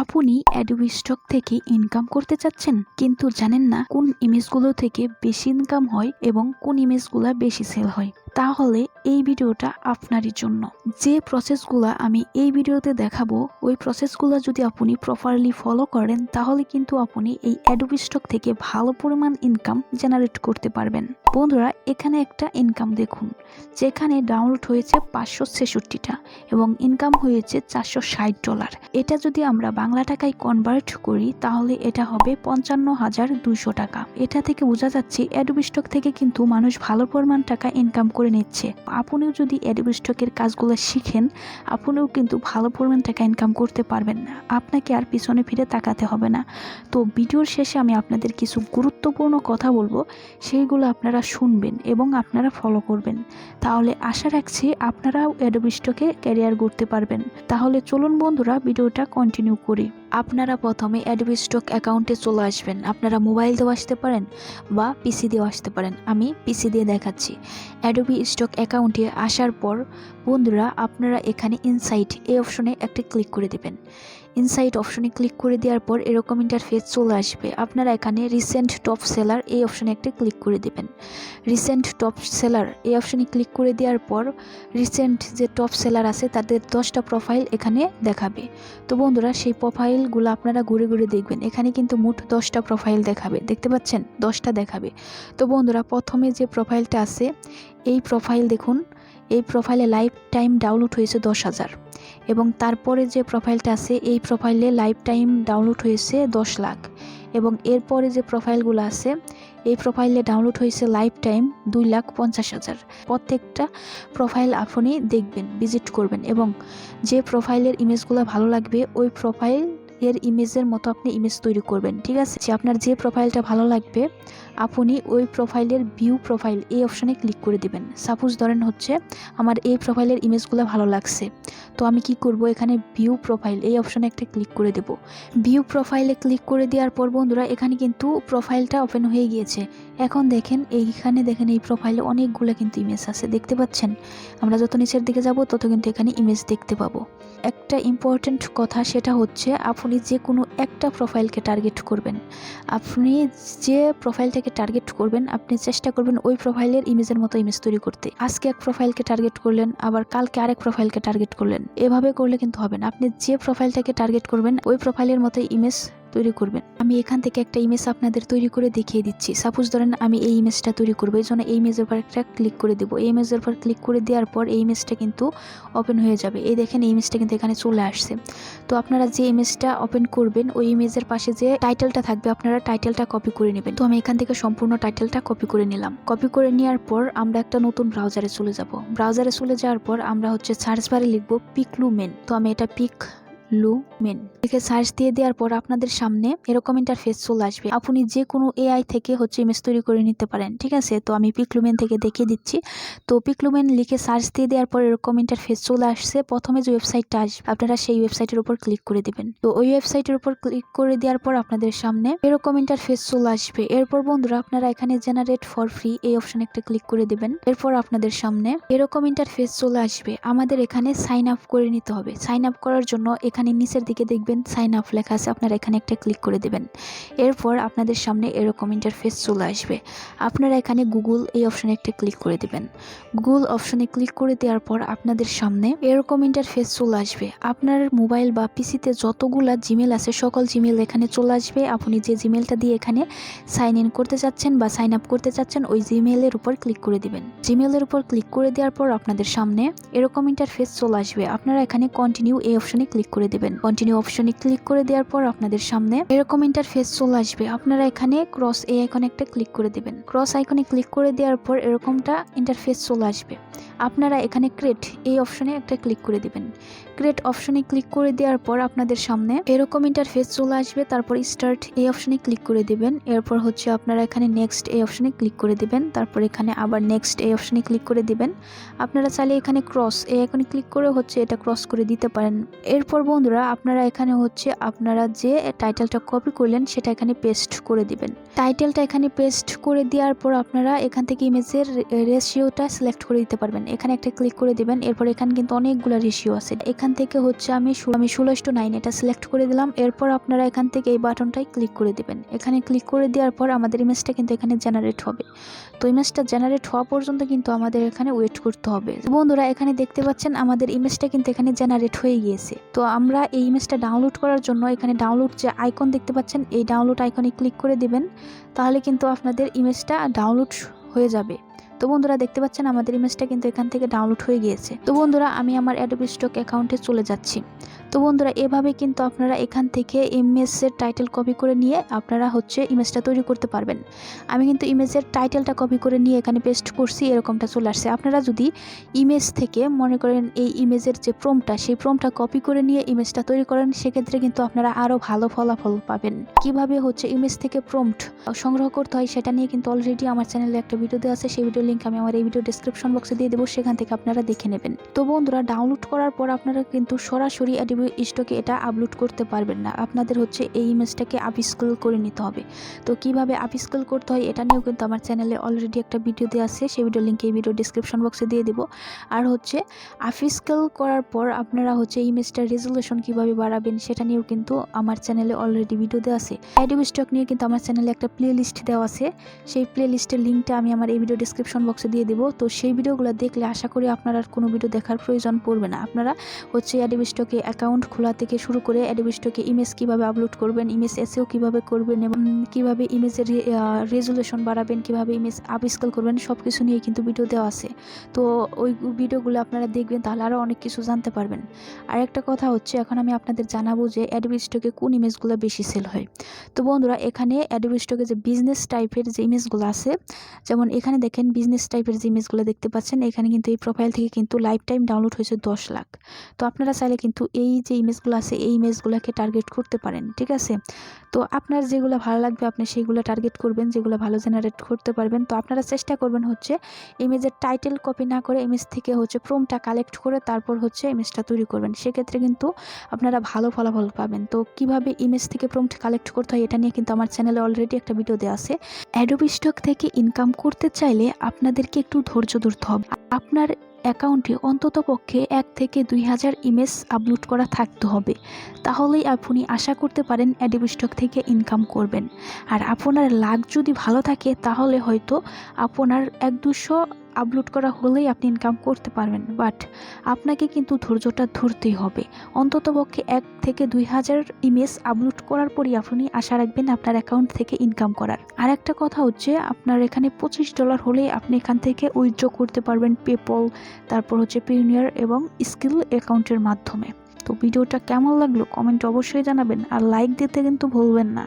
আপনি Adobe stock থেকে income করতে চাচ্ছেন? কিন্তু জানেন না কোন ইমেজগুলো থেকে বেশি ইনকাম হয় এবং কোন ইমেজগুলো বেশি সেল হয়। তাহলে এই ভিডিওটা আপনারই জন্য। যে প্রসেসগুলো আমি এই ভিডিওতে দেখাবো, ওই প্রসেসগুলো যদি আপনি প্রপারলি ফলো করেন, তাহলে কিন্তু আপনি এই অ্যাডোবি স্টক থেকে ভালো পরিমাণ ইনকাম জেনারেট করতে পারবেন। বন্ধুরা, এখানে একটা ইনকাম দেখুন। যেখানে ডাউনলোড হয়েছে পাঁচশো ছেষট্টিটা এবং ইনকাম হয়েছে চারশো ষাট ডলার এটা যদি আমরা বাংলা টাকায় কনভার্ট করি, তাহলে এটা হবে পঞ্চান্ন হাজার দুইশো টাকা। এটা থেকে বোঝা যাচ্ছে অ্যাডোবি স্টক থেকে কিন্তু মানুষ ভালো পরিমাণ টাকা ইনকাম করে নিচ্ছে। আপনিও যদি অ্যাডোবি স্টকের কাজগুলো শিখেন, আপনিও কিন্তু ভালো পরিমাণ টাকা ইনকাম করতে পারবেন না। আপনাকে আর পিছনে ফিরে তাকাতে হবে না। তো ভিডিওর শেষে আমি আপনাদের কিছু গুরুত্বপূর্ণ কথা বলব। সেইগুলো আপনারা শুনবেন এবং আপনারা ফলো করবেন। তাহলে আশা রাখছি আপনারাও অ্যাডোবি স্টকে ক্যারিয়ার করতে পারবেন। তাহলে চলুন বন্ধুরা, ভিডিওটা কন্টিনিউ করি। আপনারা প্রথমে অ্যাডোবি স্টক অ্যাকাউন্টে চলে আসবেন। আপনারা মোবাইল দিয়েও আসতে পারেন বা পিসি দিয়েও আসতে পারেন। আমি পিসি দিয়ে দেখাচ্ছি। অ্যাডোবি স্টক অ্যাকাউন্টে আসার পর বন্ধুরা, আপনারা এখানে ইনসাইট এই অপশনে একটা ক্লিক করে দেবেন। ইনসাইট অপশনে ক্লিক করে দেওয়ার পর এরকম ইন্টারফেস চলে আসবে। আপনারা এখানে রিসেন্ট টপ সেলার এই অপশনে একটা ক্লিক করে দেবেন। রিসেন্ট টপ সেলার এই অপশনে ক্লিক করে দেওয়ার পর রিসেন্ট যে টপ সেলার আছে তাদের দশটা প্রোফাইল এখানে দেখাবে। তো বন্ধুরা, সেই প্রোফাইলগুলো আপনারা ঘুরে ঘুরে দেখবেন। এখানে কিন্তু মোট দশটা প্রোফাইল দেখাবে। দেখতে পাচ্ছেন? দশটা দেখাবে। তো বন্ধুরা, প্রথমে যে প্রোফাইলটা আছে, এই প্রোফাইল দেখুন। এই প্রোফাইলে লাইফ টাইম ডাউনলোড হয়েছে দশ হাজার। এবং তারপরে যে প্রোফাইলটা আছে, এই প্রোফাইলে লাইফ টাইম ডাউনলোড হয়েছে দশ লাখ। এবং এরপরে যে প্রোফাইলগুলো আছে, এই প্রোফাইলে ডাউনলোড হয়েছে লাইফ টাইম দুই লাখ পঞ্চাশ হাজার। প্রত্যেকটা প্রোফাইল আপনি দেখবেন ভিজিট করবেন এবং যে প্রোফাইলের ইমেজগুলো ভালো লাগবে, ওই প্রোফাইল এর ইমেজের মতো আপনি ইমেজ তৈরি করবেন, ঠিক আছে? আপনার যে প্রোফাইলটা ভালো লাগবে আপনি ওই প্রোফাইলের ভিউ প্রোফাইল এই অপশানে ক্লিক করে দিবেন। সাপোজ ধরেন হচ্ছে, আমার এই প্রোফাইলের ইমেজগুলো ভালো লাগছে। তো আমি কি করব? এখানে ভিউ প্রোফাইল এই অপশানে একটা ক্লিক করে দেব। ভিউ প্রোফাইলে ক্লিক করে দেওয়ার পর বন্ধুরা, এখানে কিন্তু প্রোফাইলটা ওপেন হয়ে গিয়েছে। এখন দেখেন, এইখানে দেখেন এই প্রোফাইলে অনেকগুলো কিন্তু ইমেজ আছে। দেখতে পাচ্ছেন? আমরা যত নিচের দিকে যাব, তত কিন্তু এখানে ইমেজ দেখতে পাবো। একটা ইম্পর্ট্যান্ট কথা সেটা হচ্ছে, আপনি যে কোনো একটা প্রোফাইলকে টার্গেট করবেন। আপনি যে প্রোফাইলটাকে টার্গেট করবেন, আপনি চেষ্টা করবেন ওই প্রোফাইলের ইমেজের মতো ইমেজ তৈরি করতে। আজকে এক প্রোফাইলকে টার্গেট করলেন, আবার কালকে আরেক প্রোফাইলকে টার্গেট করলেন। এভাবে করলে কিন্তু হবে না। আপনি যে প্রোফাইলটাকে টার্গেট করবেন, ওই প্রোফাইলের মতো ইমেজ তৈরি করবেন। আমি এখান থেকে একটা ইমেজ আপনাদের তৈরি করে দেখিয়ে দিচ্ছি। সাপোজ ধরেন আমি এই ইমেজটা তৈরি করব, এই জন্য এই ইমেজের উপর একটা ক্লিক করে দেবো। এই ইমেজের উপর ক্লিক করে দেওয়ার পর এই ইমেজটা কিন্তু ওপেন হয়ে যাবে। এই দেখেন এই ইমেজটা কিন্তু এখানে চলে আসছে। তো আপনারা যে ইমেজটা ওপেন করবেন, ওই ইমেজের পাশে যে টাইটেলটা থাকবে, আপনারা টাইটেলটা কপি করে নেবেন। তো আমি এখান থেকে সম্পূর্ণ টাইটেলটা কপি করে নিলাম। কপি করে নেওয়ার পর আমরা একটা নতুন ব্রাউজারে চলে যাব। ব্রাউজারে চলে যাওয়ার পর আমরা হচ্ছে সার্চ বারে লিখব পিকলুমেন তো আমি এটা পিক লু মেন। লিখে সার্চ দিয়ে দেওয়ার পর আপনাদের সামনে এরকম ইন্টারফেস চলে আসবে। আপনি যে কোনো এআই থেকে হচ্ছে ইমেজ তৈরি করে নিতে পারেন, ঠিক আছে? তো আমি পিকলুমেন থেকে দেখিয়ে দিচ্ছি। তো পিকলুমেন লিখে সার্চ দিয়ে দেওয়ার পর এরকম ইন্টারফেস চলে আসছে। প্রথমে যে ওয়েবসাইটটা আসবে, আপনারা সেই ওয়েবসাইটের উপর ক্লিক করে দিবেন। তো ওই ওয়েবসাইটের উপর ক্লিক করে দেওয়ার পর আপনাদের সামনে এরকম ইন্টারফেস চলে আসবে। এরপর বন্ধুরা, আপনারা এখানে জেনারেট ফর ফ্রি এই অপশনে একটা ক্লিক করে দেবেন। এরপর আপনাদের সামনে এরকম ইন্টারফেস চলে আসবে। আমাদের এখানে সাইন আপ করে নিতে হবে। সাইন আপ করার জন্য এখানে নিচের দিকে দেখবেন সাইন আপ লেখা আছে, আপনারা এখানে একটা ক্লিক করে দেবেন। এরপর আপনাদের সামনে এরকম ইন্টারফেস চলে আসবে। আপনারা এখানে গুগল এই অপশানে একটা ক্লিক করে দেবেন। গুগল অপশানে ক্লিক করে দেওয়ার পর আপনাদের সামনে এরকম ইন্টারফেস চলে আসবে। আপনার মোবাইল বা পিসিতে যতগুলা জিমেল আছে, সকল জিমেল এখানে চলে আসবে। আপনি যে জিমেলটা দিয়ে এখানে সাইন ইন করতে চাচ্ছেন বা সাইন আপ করতে চাচ্ছেন, ওই জিমেলের উপর ক্লিক করে দিবেন। জিমেলের উপর ক্লিক করে দেওয়ার পর আপনাদের সামনে এরকম ইন্টারফেস চলে আসবে। আপনারা এখানে কন্টিনিউ এই অপশানে ক্লিক করে দেবেন। কন্টিনিউ অপশনে ক্লিক করে দেওয়ার পর আপনাদের সামনে এরকম ইন্টারফেস চলে আসবে। আপনারা এখানে ক্রস এ আইকনে একটা ক্লিক করে দেবেন। ক্রস আইকনে ক্লিক করে দেওয়ার পর এরকমটা ইন্টারফেস চলে আসবে। আপনারা এখানে ক্রেট এই অপশনে একটা ক্লিক করে দিবেন। ক্রেট অপশনে ক্লিক করে দেওয়ার পর আপনাদের সামনে এরকম ইন্টারফেস চলে আসবে, তারপর স্টার্ট এই অপশনে ক্লিক করে দিবেন। এরপর হচ্ছে আপনারা এখানে নেক্সট এই অপশনে ক্লিক করে দিবেন, তারপর এখানে আবার নেক্সট এই অপশনে ক্লিক করে দিবেন। আপনারা চাইলে এখানে ক্রস এই এখানে ক্লিক করে হচ্ছে এটা ক্রস করে দিতে পারেন। এরপর বন্ধুরা আপনারা এখানে হচ্ছে আপনারা যে টাইটেলটা কপি করলেন সেটা এখানে পেস্ট করে দিবেন। টাইটেলটা এখানে পেস্ট করে দেওয়ার পর আপনারা এখান থেকে ইমেজের রেশিওটা সিলেক্ট করে দিতে পারবেন। এখানে একটা ক্লিক করে দিবেন, এরপর এখানে কিন্তু অনেকগুলো রেশিও আছে। এখান থেকে হচ্ছে আমি আমি ষোলো টু নাইন এটা সিলেক্ট করে দিলাম, এরপর আপনারা এখান থেকে এই বাটনটাই ক্লিক করে দিবেন। এখানে ক্লিক করে দেওয়ার পর আমাদের ইমেজটা কিন্তু এখানে জেনারেট হবে। তো ইমেজটা জেনারেট হওয়া পর্যন্ত কিন্তু আমাদের এখানে ওয়েট করতে হবে। বন্ধুরা, এখানে দেখতে পাচ্ছেন আমাদের ইমেজটা কিন্তু এখানে জেনারেট হয়ে গিয়েছে। তো আমরা এই ইমেজটা ডাউনলোড করার জন্য এখানে ডাউনলোড যে আইকন দেখতে পাচ্ছেন, এই ডাউনলোড আইকনে ক্লিক করে দিবেন, তাহলে কিন্তু আপনাদের ইমেজটা ডাউনলোড হয়ে যাবে। তো বন্ধুরা দেখতে পাচ্ছেন আমাদের ইমেজটা কিন্তু এখান থেকে ডাউনলোড হয়ে গিয়েছে। তো বন্ধুরা আমি আমার অ্যাডোবি স্টক অ্যাকাউন্টে চলে যাচ্ছি। তো বন্ধুরা, এভাবে কিন্তু আপনারা এখান থেকে ইমেজের টাইটেল কপি করে নিয়ে আপনারা হচ্ছে ইমেজটা তৈরি করতে পারবেন। আমি কিন্তু ইমেজের টাইটেলটা কপি করে নিয়ে এখানে পেস্ট করছি, এরকমটা চলে আসছে। আপনারা যদি ইমেজ থেকে মনে করেন এই ইমেজের যে প্রমটা সেই প্রমটা কপি করে নিয়ে ইমেজটা তৈরি করেন, সেক্ষেত্রে কিন্তু আপনারা আরও ভালো ফলাফল পাবেন। কীভাবে হচ্ছে ইমেজ থেকে প্রম্পট সংগ্রহ করতে হয় সেটা নিয়ে কিন্তু অলরেডি আমার চ্যানেলে একটা ভিডিও দেওয়া আছে। সেই ভিডিও লিঙ্ক আমি আমার এই ভিডিও ডিসক্রিপশন বক্সে দিয়ে দেবো, সেখান থেকে আপনারা দেখে নেবেন। তো বন্ধুরা ডাউনলোড করার পর আপনারা কিন্তু সরাসরি অ্যাডোবি স্টকে এটা আপলোড করতে পারবেন না। আপনাদের হচ্ছে এই ইমেজটাকে আপস্কেল করে নিতে হবে। তো কীভাবে আপস্কেল করতে হয় এটা নিয়েও কিন্তু আমার চ্যানেলে অলরেডি একটা ভিডিও দেওয়া আছে। সেই ভিডিও লিঙ্ক এই ভিডিও ডিসক্রিপশন বক্সে দিয়ে দেবো। আর হচ্ছে আপস্কেল করার পর আপনারা হচ্ছে ইমেজটার রেজুলেশন কীভাবে বাড়াবেন সেটা নিয়েও কিন্তু আমার চ্যানেলে অলরেডি ভিডিও দেওয়া আছে। অ্যাডোবি স্টক নিয়ে কিন্তু আমার চ্যানেলে একটা প্লে লিস্ট দেওয়া আছে। সেই প্লে লিস্টের লিঙ্কটা আমি আমার এই ভিডিও ডিসক্রিপশন বক্সে দিয়ে দেবো। তো সেই ভিডিওগুলো দেখলে আশা করি আপনার আর কোনো ভিডিও দেখার প্রয়োজন পড়বে না। আপনারা হচ্ছে অ্যাডোবি স্টকে অ্যাকাউন্ট খোলা থেকে শুরু করে অ্যাডোবি স্টকে ইমেজ কীভাবে আপলোড করবেন, ইমেজ এসেও কীভাবে করবেন এবং কীভাবে ইমেজের রেজুলেশন বাড়াবেন, কীভাবে ইমেজ আপস্কেল করবেন সব কিছু নিয়ে কিন্তু ভিডিও দেওয়া আছে। তো ওই ভিডিওগুলো আপনারা দেখবেন, তাহলে আরও অনেক কিছু জানতে পারবেন। আর একটা কথা হচ্ছে, এখন আমি আপনাদের জানাব যে অ্যাডোবি স্টকে কোন ইমেজগুলো বেশি সেল হয়। তো বন্ধুরা, এখানে অ্যাডোবি স্টকে যে বিজনেস টাইপের যে ইমেজগুলো আছে, যেমন এখানে দেখেন বিজনেস টাইপের যে ইমেজগুলো দেখতে পাচ্ছেন, এখানে কিন্তু এই প্রোফাইল থেকে কিন্তু লাইফ টাইম ডাউনলোড হয়েছে দশ লাখ। তো আপনারা চাইলে কিন্তু এই যে ইমেজগুলো আছে, এই ইমেজগুলোকে টার্গেট করতে পারেন, ঠিক আছে? তো আপনার যেগুলো ভালো লাগবে, আপনি সেইগুলো টার্গেট করবেন, যেগুলো ভালো জেনারেট করতে পারবেন। তো আপনারা চেষ্টা করবেন হচ্ছে, ইমেজের টাইটেল কপি না করে ইমেজ থেকে হচ্ছে প্রোমটা কালেক্ট করে তারপর হচ্ছে ইমেজটা তৈরি করবেন। সেক্ষেত্রে কিন্তু আপনারা ভালো ফলাফল পাবেন। তো কীভাবে ইমেজ থেকে প্রোমটা কালেক্ট করতে হয়, এটা নিয়ে কিন্তু আমার চ্যানেলে অলরেডি একটা ভিডিও দেওয়া আছে। অ্যাডোবি স্টক থেকে ইনকাম করতে চাইলে আপনাদেরকে একটু ধৈর্য ধরতে হবে। আপনার অ্যাকাউন্টে অন্তত পক্ষে এক থেকে দুই হাজার ইমেজ আপলোড করা থাকতে হবে। তাহলেই আপনি আশা করতে পারেন অ্যাডিব স্টক থেকে ইনকাম করবেন। আর আপনার লাক যদি ভালো থাকে, তাহলে হয়তো আপনার এক দুশো আপলোড করা হলেই আপনি ইনকাম করতে পারবেন বাট আপনাকে কিন্তু ধৈর্যটা ধরতেই হবে। অন্তত পক্ষে এক থেকে দুই হাজার ইমেজ আপলোড করার পরই আপনি আশা রাখবেন আপনার অ্যাকাউন্ট থেকে ইনকাম করার। আর একটা কথা হচ্ছে, আপনার এখানে পঁচিশ ডলার হলেই আপনি এখান থেকে উইথড্র করতে পারবেন পেপল তারপর হচ্ছে পিউনিয়ার এবং স্কিল অ্যাকাউন্টের মাধ্যমে। তো ভিডিওটা কেমন লাগল? কমেন্ট অবশ্যই জানাবেন, আর লাইক দিতে কিন্তু ভুলবেন না।